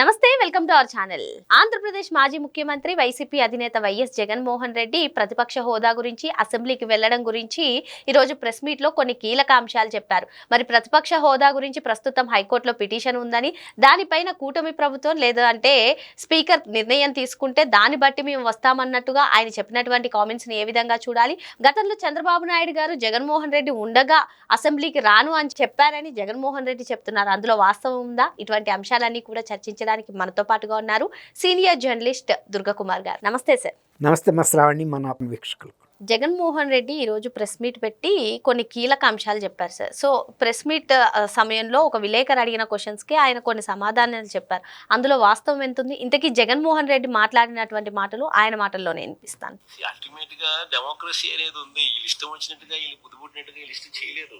నమస్తే welcome to our channel. Andhra Pradesh మాజీ ముఖ్యమంత్రి వైసీపీ అధినేత వైఎస్ జగన్మోహన్ రెడ్డి ప్రతిపక్ష హోదా గురించి అసెంబ్లీకి వెళ్ళడం గురించి ఈ రోజు ప్రెస్ మీట్లో కొన్ని కీలక అంశాలు చెప్పారు. మరి ప్రతిపక్ష హోదా గురించి ప్రస్తుతం హైకోర్టులో పిటిషన్ ఉందని దానిపైన కూటమి ప్రభుత్వం లేదంటే స్పీకర్ నిర్ణయం తీసుకుంటే దాన్ని బట్టి మేము వస్తామన్నట్టుగా ఆయన చెప్పినటువంటి కామెంట్స్ని ఏ విధంగా చూడాలి? గతంలో చంద్రబాబు నాయుడు గారు జగన్మోహన్ రెడ్డి ఉండగా అసెంబ్లీకి రాను అని చెప్పారని జగన్మోహన్ రెడ్డి చెప్తున్నారు. అందులో వాస్తవం ఉందా? ఇటువంటి అంశాలన్నీ కూడా చర్చించారు చర్చించడానికి మనతో పాటుగా ఉన్నారు సీనియర్ జర్నలిస్ట్ దుర్గకుమార్ గారు. నమస్తే సార్ నమస్తే మా శ్రావణి మన వీక్షకులు జగన్మోహన్ రెడ్డి ఈరోజు ప్రెస్ మీట్ పెట్టి కొన్ని కీలక అంశాలు చెప్పారు సార్ సో ప్రెస్ మీట్ సమయంలో ఒక విలేకరు అడిగిన క్వశ్చన్స్కి ఆయన కొన్ని సమాధానాలు చెప్పారు. అందులో వాస్తవం ఎంత ఉంది ఇంతకీ జగన్మోహన్ రెడ్డి మాట్లాడినటువంటి మాటలు ఆయన మాటల్లోనే వినిపిస్తాను. అల్టిమేట్గా డెమోక్రసీ అనేది ఉంది. వీళ్ళు ఇష్టం వచ్చినట్టుగా వీళ్ళు బుద్ధిపుట్టినట్టుగా వీళ్ళు ఇష్టం చేయలేదు.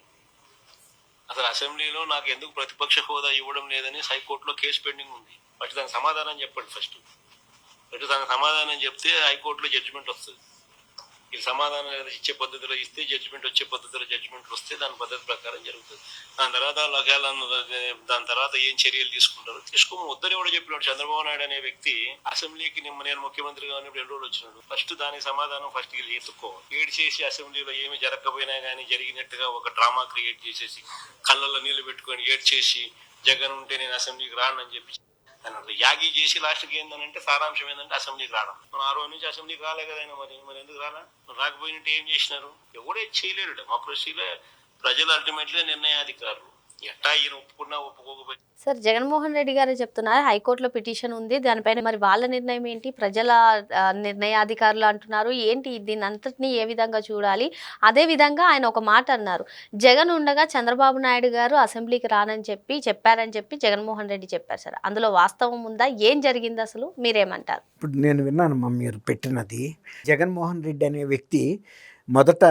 అసలు అసెంబ్లీలో నాకు ఎందుకు ప్రతిపక్ష హోదా ఇవ్వడం లేదని హైకోర్టులో కేసు పెండింగ్ ఉంది. బట్ దానికి సమాధానం చెప్పండి ఫస్ట్. బట్ దానికి సమాధానం చెప్తే హైకోర్టులో జడ్జిమెంట్ వస్తుంది. వీళ్ళు సమాధానం ఇచ్చే పద్ధతిలో ఇస్తే జడ్జిమెంట్ వచ్చే పద్ధతిలో జడ్జిమెంట్ వస్తే దాని పద్ధతి ప్రకారం జరుగుతుంది. దాని తర్వాత ఒకవేళ దాని తర్వాత ఏం చర్యలు తీసుకుంటారు తీసుకో వద్దని కూడా చెప్పినాడు చంద్రబాబు నాయుడు అనే వ్యక్తి అసెంబ్లీకి నిన్న నేను ముఖ్యమంత్రిగా ఉన్నప్పుడు రెండు రోజులు వచ్చినాడు. ఫస్ట్ దానికి సమాధానం ఫస్ట్ వీళ్ళు ఎత్తుకో. ఏడు చేసి అసెంబ్లీలో ఏమి జరగకపోయినా కానీ జరిగినట్టుగా ఒక డ్రామా క్రియేట్ చేసేసి కళ్ళల్లో నీళ్ళు పెట్టుకొని ఏడ్ చేసి జగన్ ఉంటే నేను అసెంబ్లీకి రానని చెప్పి అన్నాడు యాగి చేసి లాస్ట్కి ఏంటంటే సారాంశం ఏంటంటే అసెంబ్లీకి రావడం. మన ఆ రోజు నుంచి అసెంబ్లీకి రాలే కదా మరి. మరి ఎందుకు రాలా? రాకపోయినట్టు ఏం చేసినారు? ఎవడే చేయలేరు డెమోక్రసీలో ప్రజలు అల్టిమేట్లీ నిర్ణయాధికారులు. ఎట్టా ఈయన ఒప్పుకున్నా ఒప్పుకోకపోయినా. సార్ జగన్మోహన్ రెడ్డి గారు చెప్తున్నారు హైకోర్టులో పిటిషన్ ఉంది దానిపైన మరి వాళ్ళ నిర్ణయం ఏంటి? ప్రజల నిర్ణయాధికారులు అంటున్నారు ఏంటి దీని అంతటినీ ఏ విధంగా చూడాలి? అదే విధంగా ఆయన ఒక మాట అన్నారు జగన్ ఉండగా చంద్రబాబు నాయుడు గారు అసెంబ్లీకి రానని చెప్పి చెప్పారని చెప్పి జగన్మోహన్ రెడ్డి చెప్పారు సార్. అందులో వాస్తవం ఉందా? ఏం జరిగింది అసలు? మీరేమంటారు? ఇప్పుడు నేను విన్నాను మా మీరు పెట్టినది జగన్మోహన్ రెడ్డి అనే వ్యక్తి మొదట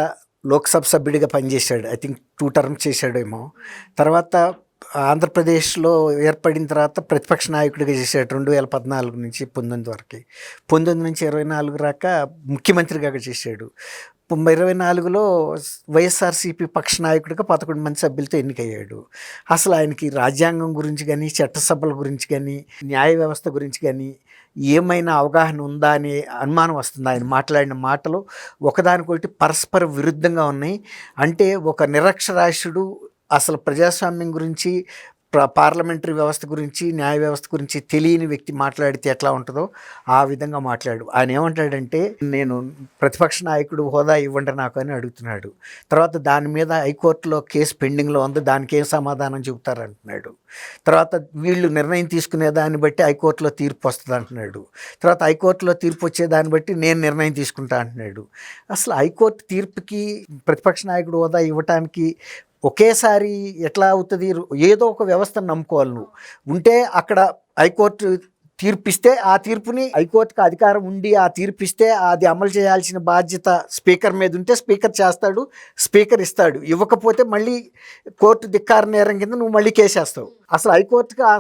లోక్సభ సభ్యుడిగా పనిచేశాడు. ఐ థింక్ టూ టర్మ్స్ చేశాడేమో. తర్వాత ఆంధ్రప్రదేశ్లో ఏర్పడిన తర్వాత ప్రతిపక్ష నాయకుడిగా చేశాడు రెండు వేల పద్నాలుగు నుంచి పంతొమ్మిది వరకు. పంతొమ్మిది నుంచి ఇరవై నాలుగు రాక ముఖ్యమంత్రిగా చేశాడు. ఇరవై నాలుగులో వైఎస్ఆర్సీపీ పక్ష నాయకుడిగా పదకొండు మంది సభ్యులతో ఎన్నికయ్యాడు. అసలు ఆయనకి రాజ్యాంగం గురించి కానీ చట్టసభల గురించి కానీ న్యాయ వ్యవస్థ గురించి కానీ ఏమైనా అవగాహన ఉందా అనే అనుమానం వస్తుంది. ఆయన మాట్లాడిన మాటలు ఒకదానికొకటి పరస్పర విరుద్ధంగా ఉన్నాయి. అంటే ఒక నిరక్షరాస్యుడు అసలు ప్రజాస్వామ్యం గురించి పార్లమెంటరీ వ్యవస్థ గురించి న్యాయ వ్యవస్థ గురించి తెలియని వ్యక్తి మాట్లాడితే ఎట్లా ఉంటుందో ఆ విధంగా మాట్లాడు. ఆయన ఏమంటాడంటే నేను ప్రతిపక్ష నాయకుడు హోదా ఇవ్వండి నాకు అని అడుగుతున్నాడు. తర్వాత దాని మీద హైకోర్టులో కేసు పెండింగ్లో ఉంది దానికి ఏం సమాధానం చెబుతారంటున్నాడు తర్వాత వీళ్ళు నిర్ణయం తీసుకునే దాన్ని బట్టి హైకోర్టులో తీర్పు వస్తుంది అంటున్నాడు. తర్వాత హైకోర్టులో తీర్పు వచ్చే దాన్ని బట్టి నేను నిర్ణయం తీసుకుంటా అంటున్నాడు. అసలు హైకోర్టు తీర్పుకి ప్రతిపక్ష నాయకుడు హోదా ఇవ్వటానికి ఒకేసారి ఎట్లా అవుతుంది? ఏదో ఒక వ్యవస్థను నమ్ముకోవాలి నువ్వు. ఉంటే అక్కడ హైకోర్టు తీర్పిస్తే ఆ తీర్పుని హైకోర్టుకి అధికారం ఉండి ఆ తీర్పిస్తే అది అమలు చేయాల్సిన బాధ్యత స్పీకర్ మీద ఉంటే స్పీకర్ చేస్తాడు స్పీకర్ ఇస్తాడు. ఇవ్వకపోతే మళ్ళీ కోర్టు ధిక్కార నేరం కింద నువ్వు మళ్ళీ కేసేస్తావు అసలు హైకోర్టుకి ఆ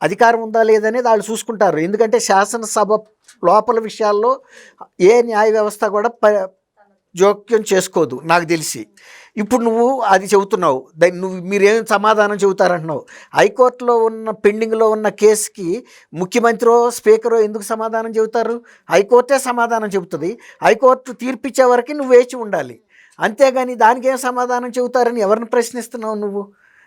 అధికారం ఉందా లేదనేది వాళ్ళు చూసుకుంటారు. ఎందుకంటే శాసనసభ లోపల విషయాల్లో ఏ న్యాయ వ్యవస్థ కూడా ప జోక్యం చేసుకోదు నాకు తెలిసి. ఇప్పుడు నువ్వు అది చెబుతున్నావు. దాన్ని నువ్వు మీరేం సమాధానం చెబుతారంటున్నావు. హైకోర్టులో ఉన్న పెండింగ్లో ఉన్న కేసుకి ముఖ్యమంత్రో స్పీకరో ఎందుకు సమాధానం చెబుతారు? హైకోర్టే సమాధానం చెబుతుంది. హైకోర్టు తీర్పిచ్చే వరకు నువ్వు వేచి ఉండాలి. అంతేగాని దానికి ఏం సమాధానం చెబుతారని ఎవరిని ప్రశ్నిస్తున్నావు నువ్వు?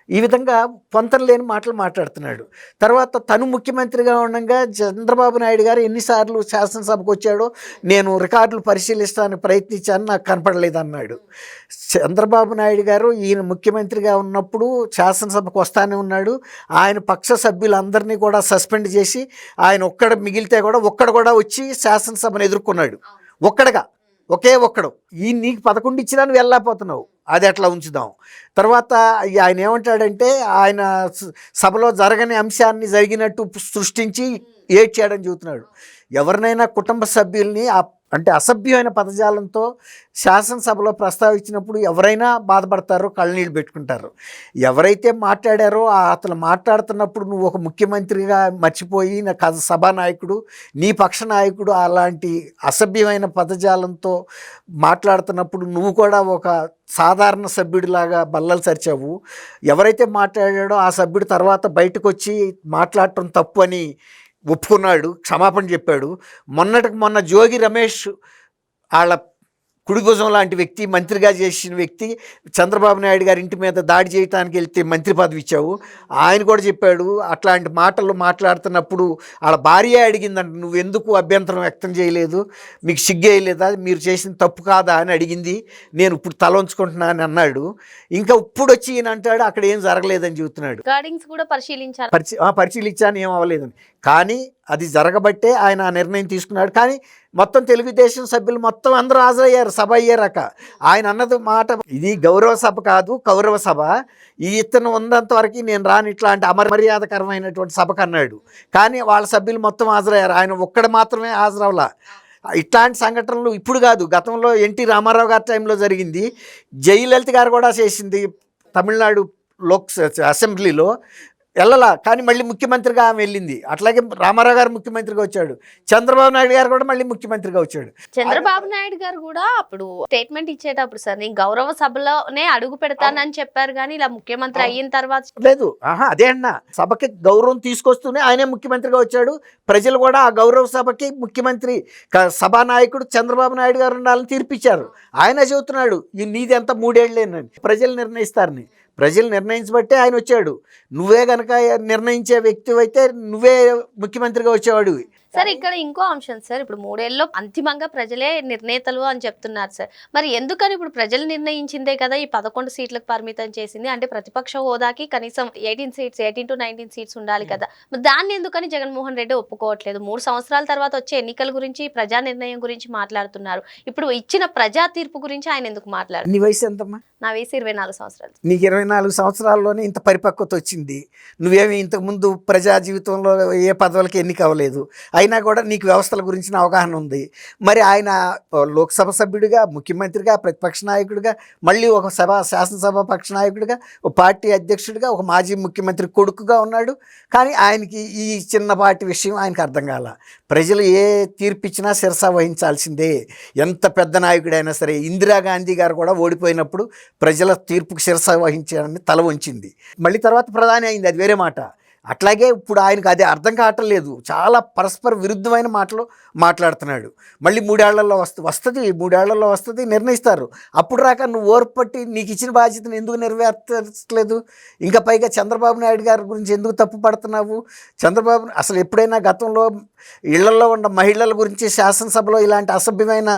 ఈ విధంగా పొంతన లేని మాటలు మాట్లాడుతున్నాడు. తర్వాత తను ముఖ్యమంత్రిగా ఉండగా చంద్రబాబు నాయుడు గారు ఎన్నిసార్లు శాసనసభకు వచ్చాడో నేను రికార్డులు పరిశీలిస్తానికి ప్రయత్నించాను నాకు కనపడలేదు అన్నాడు చంద్రబాబు నాయుడు గారు ఈయన ముఖ్యమంత్రిగా ఉన్నప్పుడు శాసనసభకు వస్తానే ఉన్నాడు. ఆయన పక్ష సభ్యులందరినీ కూడా సస్పెండ్ చేసి ఆయన ఒక్కడ మిగిలితే కూడా ఒక్కడ కూడా వచ్చి శాసనసభను ఎదుర్కొన్నాడు. ఒక్కడగా ఒకే ఒక్కడు. ఈ నీకు పదకొండు ఇచ్చినా నువ్వు వెళ్ళలేకపోతున్నావు. అది అట్లా ఉంచుదాం. తర్వాత ఆయన ఏమంటాడంటే ఆయన సభలో జరగని అంశాన్ని జరిగినట్టు సృష్టించి ఏడ్చాడని చెబుతున్నాడు ఎవరినైనా కుటుంబ సభ్యుల్ని అంటే అసభ్యమైన పదజాలంతో శాసనసభలో ప్రస్తావించినప్పుడు ఎవరైనా బాధపడతారో కళ్ళనీళ్ళు పెట్టుకుంటారు. ఎవరైతే మాట్లాడారో అతను మాట్లాడుతున్నప్పుడు నువ్వు ఒక ముఖ్యమంత్రిగా మర్చిపోయి నా కథ సభానాయకుడు నీ పక్ష నాయకుడు అలాంటి అసభ్యమైన పదజాలంతో మాట్లాడుతున్నప్పుడు నువ్వు కూడా ఒక సాధారణ సభ్యుడిలాగా బల్లలు సరిచావు ఎవరైతే మాట్లాడాడో ఆ సభ్యుడు తర్వాత బయటకు వచ్చి మాట్లాడటం తప్పు అని ఒప్పుకున్నాడు క్షమాపణ చెప్పాడు. మొన్నటికి మొన్న జోగి రమేష్ వాళ్ళ కుడి భుజం లాంటి వ్యక్తి మంత్రిగా చేసిన వ్యక్తి చంద్రబాబు నాయుడు గారి ఇంటి మీద దాడి చేయడానికి వెళ్తే మంత్రి పదవి ఇచ్చావు. ఆయన కూడా చెప్పాడు అట్లాంటి మాటలు మాట్లాడుతున్నప్పుడు వాళ్ళ భార్య అడిగిందంట నువ్వు ఎందుకు అభ్యంతరం వ్యక్తం చేయలేదు? మీకు సిగ్గేయలేదా మీరు చేసిన తప్పు కాదా? అని అడిగింది. నేను ఇప్పుడు తల ఉంచుకుంటున్నా అని అన్నాడు. ఇంకా ఇప్పుడు వచ్చి ఈయన అంటాడు అక్కడ ఏం జరగలేదని చెబుతున్నాడు. ఆ, పరిశీలించాను ఏం అవ్వలేదని. కానీ అది జరగబట్టే ఆయన ఆ నిర్ణయం తీసుకున్నాడు. కానీ మొత్తం తెలుగుదేశం సభ్యులు మొత్తం అందరూ హాజరయ్యారు. సభ అయ్యారక. ఆయన అన్నది మాట ఇది గౌరవ సభ కాదు కౌరవ సభ. ఈ ఇతను ఉన్నంత వరకు నేను రాని ఇట్లాంటి అమర్యాదకరమైనటువంటి సభకు అన్నాడు. కానీ వాళ్ళ సభ్యులు మొత్తం హాజరయ్యారు. ఆయన ఒక్కడ మాత్రమే హాజరవలా ఇట్లాంటి సంఘటనలు ఇప్పుడు కాదు. గతంలో ఎన్టీ రామారావు గారి టైంలో జరిగింది. జయలలిత గారు కూడా చేసింది. తమిళనాడు లోక్ అసెంబ్లీలో వెళ్ళలా కానీ మళ్ళీ ముఖ్యమంత్రిగా ఆమె వెళ్ళింది. అట్లాగే రామారావు గారు ముఖ్యమంత్రిగా వచ్చాడు. చంద్రబాబు నాయుడు గారు కూడా మళ్ళీ ముఖ్యమంత్రిగా వచ్చాడు. చంద్రబాబు నాయుడు గారు కూడా అప్పుడు స్టేట్మెంట్ ఇచ్చేటప్పుడు సార్ నేను గౌరవ సభలోనే అడుగు పెడతానని చెప్పారు కానీ ఇలా ముఖ్యమంత్రి అయిన తర్వాత లేదు. ఆహా అదే అన్న. సభకి గౌరవం తీసుకొస్తూనే ఆయనే ముఖ్యమంత్రిగా వచ్చాడు. ప్రజలు కూడా ఆ గౌరవ సభకి ముఖ్యమంత్రి సభానాయకుడు చంద్రబాబు నాయుడు గారు ఉండాలని తీర్పిచ్చారు. ఆయన చెబుతున్నాడు ఈ నీది ఎంత మూడేళ్ళేనని. ప్రజలు నిర్ణయిస్తారని. ప్రజలు నిర్ణయించబట్టే ఆయన వచ్చాడు. నువ్వే కనుక నిర్ణయించే వ్యక్తి అయితే నువ్వే ముఖ్యమంత్రిగా వచ్చేవాడు సార్ ఇక్కడ ఇంకో అంశం సార్. ఇప్పుడు మూడేళ్ళలో అంతిమంగా ప్రజలే నిర్ణేతలు అని చెప్తున్నారు సార్. మరి ఎందుకని ఇప్పుడు ప్రజలు నిర్ణయించిందే కదా ఈ పదకొండు సీట్లకు పరిమితం చేసింది? అంటే ప్రతిపక్ష హోదాకి కనీసం eighteen seats eighteen to nineteen seats ఉండాలి కదా. మరి దాన్ని ఎందుకని జగన్మోహన్ రెడ్డి ఒప్పుకోవట్లేదు? మూడు సంవత్సరాల తర్వాత వచ్చే ఎన్నికల గురించి ప్రజా నిర్ణయం గురించి మాట్లాడుతున్నారు. ఇప్పుడు ఇచ్చిన ప్రజా తీర్పు గురించి ఆయన ఎందుకు మాట్లాడారు నీ వయసు ఎంతమ్మా? నా వయసు ఇరవై నాలుగు సంవత్సరాలు నీకు ఇరవై నాలుగు సంవత్సరాల్లోనే ఇంత పరిపక్వత వచ్చింది. నువ్వేమి ఇంతకుముందు ప్రజా జీవితంలో ఏ పదవులకి ఎన్నిక అవ్వలేదు. అయినా కూడా నీకు వ్యవస్థల గురించిన అవగాహన ఉంది. మరి ఆయన లోక్సభ సభ్యుడిగా ముఖ్యమంత్రిగా ప్రతిపక్ష నాయకుడిగా మళ్ళీ ఒక సభ శాసనసభ పక్ష నాయకుడిగా ఒక పార్టీ అధ్యక్షుడిగా ఒక మాజీ ముఖ్యమంత్రి కొడుకుగా ఉన్నాడు. కానీ ఆయనకి ఈ చిన్నపాటి విషయం ఆయనకు అర్థం కాల. ప్రజలు ఏ తీర్పిచ్చినా శిరస వహించాల్సిందే. ఎంత పెద్ద నాయకుడైనా సరే ఇందిరాగాంధీ గారు కూడా ఓడిపోయినప్పుడు ప్రజల తీర్పుకు శిరస వహించాలని తల వంచింది. మళ్ళీ తర్వాత ప్రధాని అయింది అది వేరే మాట. అట్లాగే ఇప్పుడు ఆయనకు అది అర్థం కావటం లేదు. చాలా పరస్పర విరుద్ధమైన మాటలు మాట్లాడుతున్నాడు. మళ్ళీ మూడేళ్ళలో వస్తు వస్తుంది మూడేళ్ళలో వస్తుంది నిర్ణయిస్తారు. అప్పుడు రాక నువ్వు ఓర్పట్టి నీకు ఇచ్చిన బాధ్యతను ఎందుకు నెరవేర్చలేదు ఇంకా పైగా చంద్రబాబు నాయుడు గారి గురించి ఎందుకు తప్పు పడుతున్నావు? చంద్రబాబు అసలు ఎప్పుడైనా గతంలో ఇళ్ళలో ఉన్న మహిళల గురించి శాసనసభలో ఇలాంటి అసభ్యమైన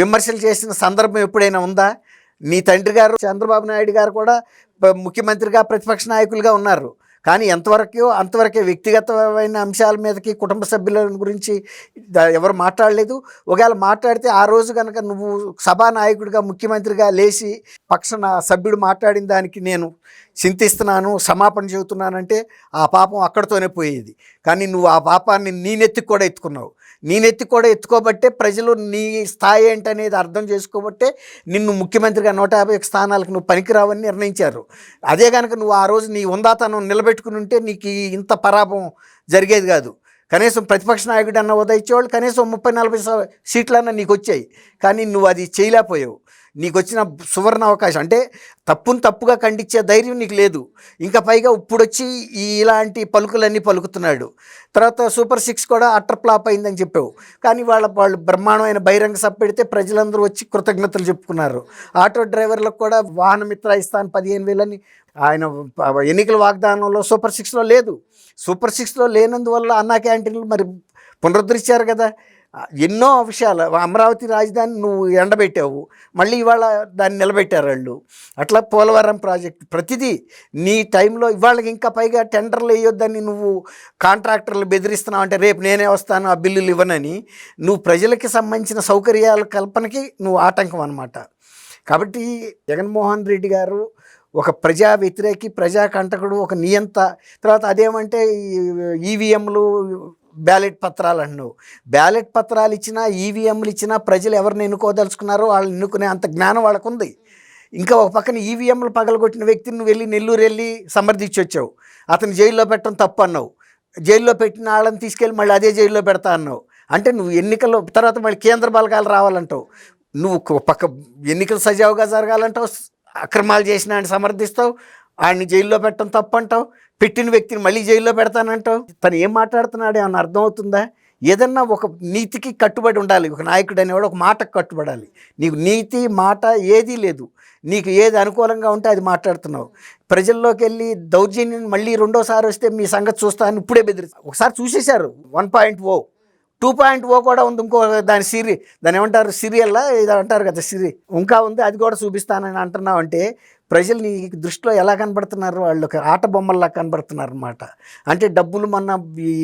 విమర్శలు చేసిన సందర్భం ఎప్పుడైనా ఉందా? నీ తండ్రి గారు చంద్రబాబు నాయుడు గారు కూడా ముఖ్యమంత్రిగా ప్రతిపక్ష నాయకులుగా ఉన్నారు. కానీ ఎంతవరకు అంతవరకే వ్యక్తిగతమైన అంశాల మీదకి కుటుంబ సభ్యుల గురించి ఎవరు మాట్లాడలేదు. ఒకవేళ మాట్లాడితే ఆ రోజు కనుక నువ్వు సభానాయకుడిగా ముఖ్యమంత్రిగా లేచి పక్షన సభ్యుడు మాట్లాడిన దానికి నేను చింతిస్తున్నాను క్షమాపణ చెబుతున్నానంటే ఆ పాపం అక్కడితోనే పోయేది. కానీ నువ్వు ఆ పాపాన్ని నీ నెత్తికి కూడా ఎత్తుకున్నావు. నేనెత్తి కూడా ఎత్తుకోబట్టే ప్రజలు నీ స్థాయి ఏంటనేది అర్థం చేసుకోబట్టే నిన్ను ముఖ్యమంత్రిగా నూట యాభై స్థానాలకు నువ్వు పనికిరావని నిర్ణయించారు. అదే కనుక నువ్వు ఆ రోజు నీ ఉందాతనం నిలబెట్టుకుని ఉంటే నీకు ఇంత పరాభం జరిగేది కాదు. కనీసం ప్రతిపక్ష నాయకుడు అన్న ఉదయించేవాళ్ళు కనీసం ముప్పై నలభై సీట్లన్నా నీకు వచ్చాయి కానీ నువ్వు అది చేయలేకపోయావు. నీకు వచ్చిన సువర్ణ అవకాశం. అంటే తప్పును తప్పుగా ఖండించే ధైర్యం నీకు లేదు. ఇంకా పైగా ఇప్పుడు వచ్చి ఈ ఇలాంటి పలుకులన్నీ పలుకుతున్నాడు. తర్వాత సూపర్ సిక్స్ కూడా అట్టర్ ఫ్లాప్ అయిందని చెప్పావు. కానీ వాళ్ళ వాళ్ళు బ్రహ్మాండమైన బహిరంగ సభ పెడితే ప్రజలందరూ వచ్చి కృతజ్ఞతలు చెప్పుకున్నారు. ఆటో డ్రైవర్లకు కూడా వాహన మిత్ర ఇస్తాను పదిహేను వేలని ఆయన ఎన్నికల వాగ్దానంలో సూపర్ సిక్స్లో లేదు. సూపర్ సిక్స్లో లేనందువల్ల అన్నా క్యాంటీన్లు మరి పునరుద్ధరించారు కదా. ఎన్నో అంశాలు అమరావతి రాజధాని నువ్వు ఎండబెట్టావు మళ్ళీ ఇవాళ దాన్ని నిలబెట్టారు వాళ్ళు అట్లా పోలవరం ప్రాజెక్ట్ ప్రతిదీ నీ టైంలో ఇవాళకి ఇంకా పైగా టెండర్లు వేయొద్దని నువ్వు కాంట్రాక్టర్లు బెదిరిస్తున్నావు అంటే రేపు నేనే వస్తాను ఆ బిల్లులు ఇవ్వనని నువ్వు ప్రజలకి సంబంధించిన సౌకర్యాల కల్పనకి నువ్వు ఆటంకం అన్నమాట కాబట్టి జగన్మోహన్ రెడ్డి గారు ఒక ప్రజా వ్యతిరేకి ప్రజా కంటకుడు ఒక నియంత తర్వాత అదేమంటే ఈవీఎంలు బ్యాలెట్ పత్రాలు అన్నావు బ్యాలెట్ పత్రాలు ఇచ్చినా ఈవీఎంలు ఇచ్చినా ప్రజలు ఎవరిని ఎన్నుకోదలుచుకున్నారో వాళ్ళని ఎన్నుకునే అంత జ్ఞానం వాళ్ళకు ఉంది ఇంకా ఒక పక్కన ఈవీఎంలు పగలగొట్టిన వ్యక్తిని నువ్వు వెళ్ళి నెల్లూరు వెళ్ళి సమర్థించి వచ్చావు. అతను జైల్లో పెట్టడం తప్పు అన్నావు. జైల్లో పెట్టిన వాళ్ళని తీసుకెళ్ళి మళ్ళీ అదే జైల్లో పెడతా అన్నావు. అంటే నువ్వు ఎన్నికల్లో తర్వాత మళ్ళీ కేంద్ర బలగాలు రావాలంటావు. నువ్వు పక్క ఎన్నికలు సజావుగా జరగాలంటావు అక్రమాలు చేసిన ఆయన సమర్థిస్తావు. ఆయన్ని జైల్లో పెట్టడం తప్పంటావు? పెట్టిన వ్యక్తిని మళ్ళీ జైల్లో పెడతానంటావు? తను ఏం మాట్లాడుతున్నాడు ఏమన్నా అర్థమవుతుందా ఏదన్నా ఒక నీతికి కట్టుబడి ఉండాలి. ఒక నాయకుడు అనేవాడు ఒక మాటకు కట్టుబడాలి. నీకు నీతి మాట ఏదీ లేదు. నీకు ఏది అనుకూలంగా ఉంటే అది మాట్లాడుతున్నావు. ప్రజల్లోకి వెళ్ళి దౌర్జన్యం మళ్ళీ రెండోసారి వస్తే మీ సంగతి చూస్తాను ఇప్పుడే బెదిరి ఒకసారి చూసేశారు. One point O. Two point O కూడా ఉంది. ఇంకో దాని సిరి దాని ఏమంటారు? సీరియల్లా? ఇది అంటారు కదా సిరి. ఇంకా ఉంది. అది కూడా చూపిస్తానని అంటున్నావు అంటే ప్రజలు నీ దృష్టిలో ఎలా కనబడుతున్నారు? వాళ్ళు ఒక ఆట బొమ్మల్లా కనబడుతున్నారు అనమాట అంటే డబ్బులు మొన్న ఈ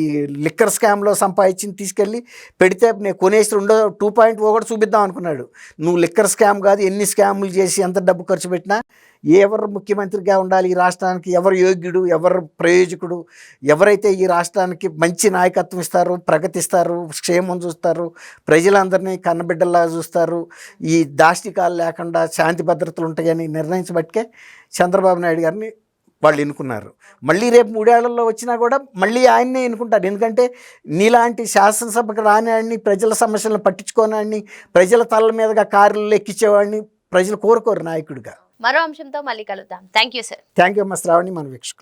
లిక్కర్ స్కామ్లో సంపాదించి తీసుకెళ్ళి పెడితే నేను కొనేసి రెండో టూ పాయింట్ ఓ కూడా చూపిద్దాం అనుకున్నాడు. నువ్వు లిక్కర్ స్కామ్ కాదు ఎన్ని స్కాములు చేసి ఎంత డబ్బు ఖర్చు పెట్టినా ఎవరు ముఖ్యమంత్రిగా ఉండాలి ఈ రాష్ట్రానికి? ఎవరు యోగ్యుడు? ఎవరు ప్రయోజకుడు? ఎవరైతే ఈ రాష్ట్రానికి మంచి నాయకత్వం ఇస్తారు ప్రగతిస్తారు క్షేమం చూస్తారు ప్రజలందరినీ కన్నబిడ్డల్లా చూస్తారు ఈ దాష్టికాలు లేకుండా శాంతి భద్రతలు ఉంటాయని నిర్ణయించబట్టికే చంద్రబాబు నాయుడు గారిని వాళ్ళు ఎన్నుకున్నారు. మళ్ళీ రేపు మూడేళ్ళలో వచ్చినా కూడా మళ్ళీ ఆయన్నే ఎన్నుకుంటారు. ఎందుకంటే నీలాంటి శాసనసభకు రానివాడిని ప్రజల సమస్యలను పట్టించుకోనాడిని ప్రజల తల మీదుగా కారులు ఎక్కించేవాడిని ప్రజలు కోరుకోరు నాయకుడిగా. మరో అంశంతో మళ్ళీ కలుద్దాం. Thank you sir thank you అమ్మ శ్రావణి మన వీక్షకు